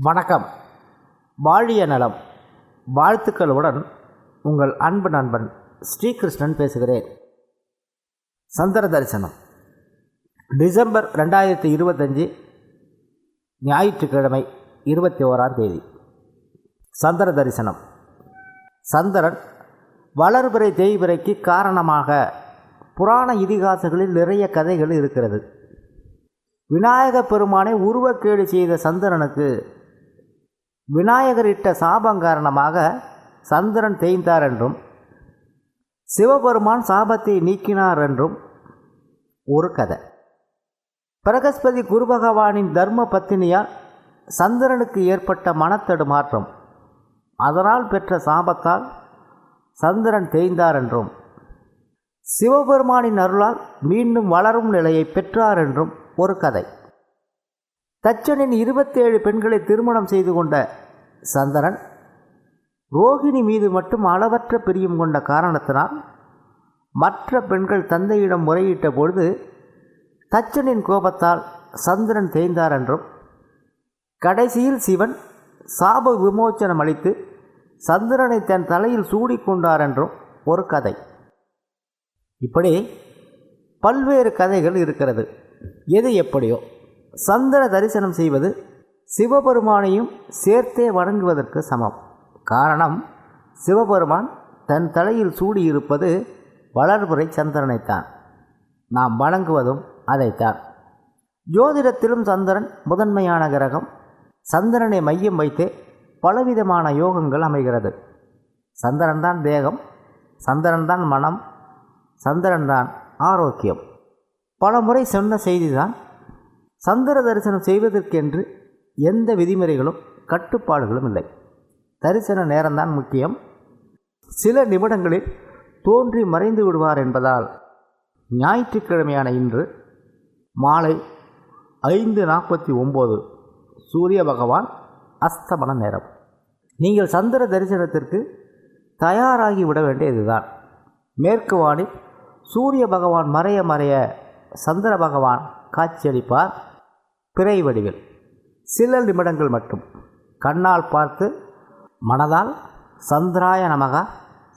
வணக்கம். வாழிய நலம். வாழ்த்துக்களுடன் உங்கள் அன்பு நண்பன் ஸ்ரீகிருஷ்ணன் பேசுகிறேன். சந்திர தரிசனம். டிசம்பர் ரெண்டாயிரத்தி இருபத்தஞ்சி ஞாயிற்றுக்கிழமை இருபத்தி ஓராம் தேதி. சந்திர தரிசனம். சந்திரன் வளர்பிறை தேய்பிறைக்கு காரணமாக புராண இதிகாசங்களில் நிறைய கதைகள் இருக்கிறது. விநாயகப் பெருமானை உருவக்கேடு செய்த சந்திரனுக்கு விநாயகர் இட்ட சாபம் காரணமாக சந்திரன் தேய்ந்தார் என்றும் சிவபெருமான் சாபத்தை நீக்கினார் என்றும் ஒரு கதை. பிரகஸ்பதி குரு பகவானின் தர்ம பத்தினியால் சந்திரனுக்கு ஏற்பட்ட மனத்தடுமாற்றம் அதனால் பெற்ற சாபத்தால் சந்திரன் தேய்ந்தார் என்றும் சிவபெருமானின் அருளால் மீண்டும் வளரும் நிலையை பெற்றார் என்றும் ஒரு கதை. தச்சனின் இருபத்தேழு பெண்களை திருமணம் செய்து கொண்ட சந்திரன் ரோகிணி மீது மட்டும் அளவற்ற பிரியம் கொண்ட காரணத்தினால் மற்ற பெண்கள் தந்தையிடம் முறையிட்ட பொழுது தச்சனின் கோபத்தால் சந்திரன் தேய்ந்தார் என்றும் கடைசியில் சிவன் சாப விமோச்சனம் அளித்து சந்திரனை தன் தலையில் சூடிக்கொண்டார் என்றும் ஒரு கதை. இப்படி பல்வேறு கதைகள் இருக்கிறது. எது எப்படியோ சந்திர தரிசனம் செய்வது சிவபெருமானையும் சேர்த்தே வணங்குவதற்கு சமம். காரணம் சிவபெருமான் தன் தலையில் சூடியிருப்பது வளர்புரை சந்திரனைத்தான். நாம் வணங்குவதும் அதைத்தான். ஜோதிடத்திலும் சந்திரன் முதன்மையான கிரகம். சந்திரனை மையம் வைத்தே பலவிதமான யோகங்கள் அமைகிறது. சந்திரன்தான் தேகம் சந்திரன்தான் மனம் சந்திரன்தான் ஆரோக்கியம். பல முறை சொன்ன செய்திதான் சந்திர தரிசனம் செய்வதற்கென்று எந்த விதிமுறைகளும் கட்டுப்பாடுகளும் இல்லை. தரிசன நேரம்தான் முக்கியம். சில நிமிடங்களில் தோன்றி மறைந்து விடுவார் என்பதால் ஞாயிற்றுக்கிழமையான இன்று மாலை ஐந்து நாற்பத்தி ஒம்பது சூரிய பகவான் அஸ்தமன நேரம். நீங்கள் சந்திர தரிசனத்திற்கு தயாராகி விட வேண்டியதுதான் மேற்கு வானில் சூரிய பகவான் மறைய மறைய சந்திர பகவான் காட்சியளிப்பார். பிறை வடிவில். சில நிமிடங்கள் மட்டும். கண்ணால் பார்த்து மனதால் சந்திராய நமக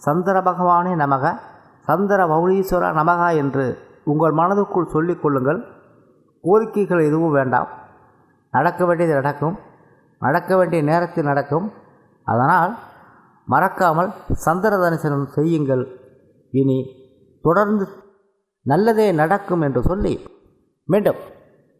சந்திர பகவானே நமக சந்திர பௌலீஸ்வர நமகா என்று உங்கள் மனதுக்குள் சொல்லிக் கொள்ளுங்கள். கோரிக்கைகள் எதுவும் வேண்டாம். நடக்க வேண்டியது நடக்கும். நடக்க வேண்டிய நேரத்தில் நடக்கும். அதனால் மறக்காமல் சந்திர தரிசனம் செய்யுங்கள். இனி தொடர்ந்து நல்லதே நடக்கும் என்று சொல்லி மீண்டும்